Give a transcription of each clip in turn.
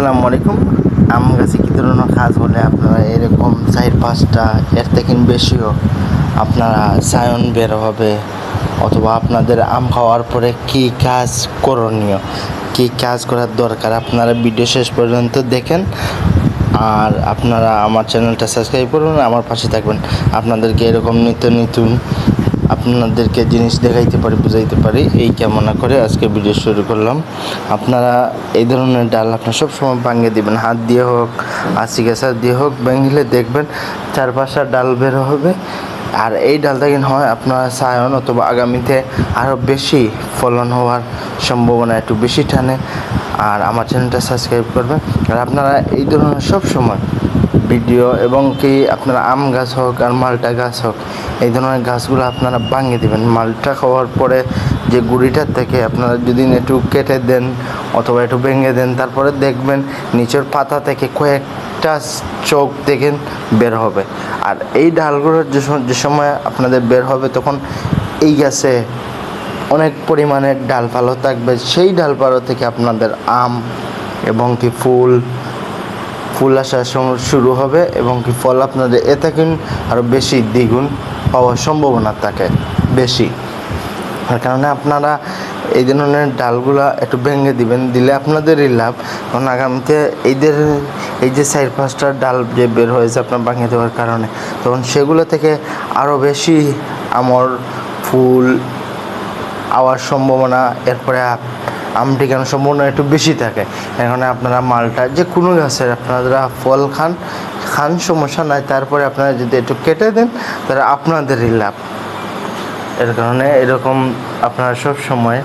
আসসালামু আলাইকুম। আম গাছে কী ধরনের কাজ হলে আপনারা এরকম চার পাঁচটা এর থেকে বেশিও আপনারা সায়ন বের হবে অথবা আপনাদের আম খাওয়ার পরে কি কাজ করণীয়, কি কাজ করার দরকার আপনারা ভিডিও শেষ পর্যন্ত দেখেন। আর আপনারা আমার চ্যানেলটা সাবস্ক্রাইব করুন, আমার পাশে থাকবেন। আপনাদেরকে এরকম নিত্য নতুন আপনাদেরকে জিনিস দেখাইতে পারি, বুঝাইতে পারি। এই কামনা করে আজকে ভিডিও শুরু করলাম। আপনারা এই ধরনের ডাল আপনার সবসময় ভাঙিয়ে দিবেন। হাত দিয়ে হোক আশি গাছা দিয়ে হোক, ভাঙলে দেখবেন চার পাঁচটা ডাল বের হবে। আর এই ডালটা কিন্তু হয় আপনার সায়ন অথবা আগামীতে আরও বেশি ফলন হওয়ার সম্ভাবনা একটু বেশি টানে। আর আমার চ্যানেলটা সাবস্ক্রাইব করবেন। আর আপনারা এই ধরনের সব সময় ভিডিও এবং কি আপনারা আম গাছ হোক আর মালটা গাছ হোক, এই ধরনের গাছগুলো আপনারা ভাঙিয়ে দেবেন। মালটা খাওয়ার পরে যে গুড়িটার থেকে আপনারা যদি একটু কেটে দেন অথবা একটু ভেঙে দেন, তারপরে দেখবেন নিচের পাতা থেকে কয়েক কয়েকটা চোখ দেখেন বের হবে। আর এই ডালগুলোর যে সময় আপনাদের বের হবে, তখন এই গাছে অনেক পরিমাণে ডালপালা থাকবে। সেই ডালপালা থেকে আপনাদের আম এবং কি ফুল ফুল আসার সম- শুরু হবে এবং কি ফল আপনাদের এ থেকে আরও বেশি দ্বিগুণ পাওয়ার সম্ভাবনা থাকে, বেশি। তার কারণে আপনারা এই ধরনের ডালগুলা একটু ভেঙে দিবেন, দিলে আপনাদেরই লাভ। কারণ আগামীতে এইদের এই যে চার পাঁচটা ডাল যে বের হয়েছে আপনার ভাঙিয়ে দেওয়ার কারণে, তখন সেগুলো থেকে আরও বেশি আমর, ফুল আওয়ার সম্ভাবনা, এরপরে আপ- আম টিকানোর সম্ভাবনা একটু বেশি থাকে? এখানে আপনারা মালটা যে কোনো গাছের আপনারা ফল খান খান, সমস্যা নাই। তারপরে আপনারা যদি একটু কেটে দেন, তাহলে আপনাদেরই লাভ। এর কারণে এরকম আপনারা সব সময়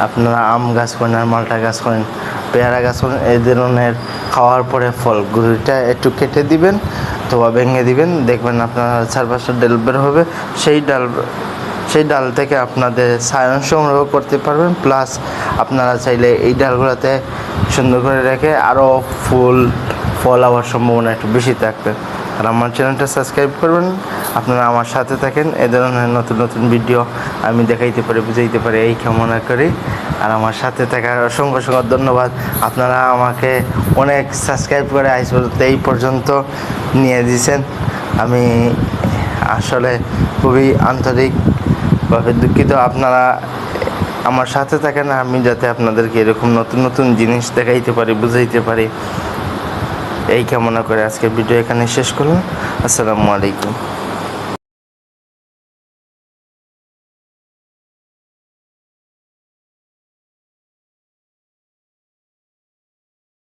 আপনারা আম গাছ করেন আর মালটা গাছ করেন, পেয়ারা গাছ করেন, এই ধরনের খাওয়ার পরে ফল গুড়িটা একটু কেটে দিবেন, অথবা ভেঙে দিবেন। দেখবেন আপনার চার পাঁচটা ডাল বের হবে, সেই ডাল সেই ডাল থেকে আপনাদের সায়ন সংগ্রহ করতে পারবেন প্লাস আপনারা চাইলে এই ডালগুলোতে সুন্দর করে রেখে আরও ফুল, ফল হওয়ার সম্ভাবনা একটু বেশি থাকবে। আর আমার চ্যানেলটা সাবস্ক্রাইব করবেন, আপনারা আমার সাথে থাকেন, এ ধরনের নতুন নতুন ভিডিও আমি দেখাইতে পারি, বুঝাইতে পারি, এই কামনা করি। আর আমার সাথে থাকার অসংখ্য অসংখ্য ধন্যবাদ। আপনারা আমাকে অনেক সাবস্ক্রাইব করে আজ পর্যন্ত, এই পর্যন্ত নিয়ে দিয়েছেন। আমি আসলে খুবই আন্তরিকভাবে দুঃখিত, আপনারা আমার সাথে থাকেন, আমি যাতে আপনাদেরকে এরকম নতুন নতুন জিনিস দেখাইতে পারি, বুঝাইতে পারি। এই কামনা করে আজকের ভিডিও এখানে শেষ করলাম। আসসালামু আলাইকুম।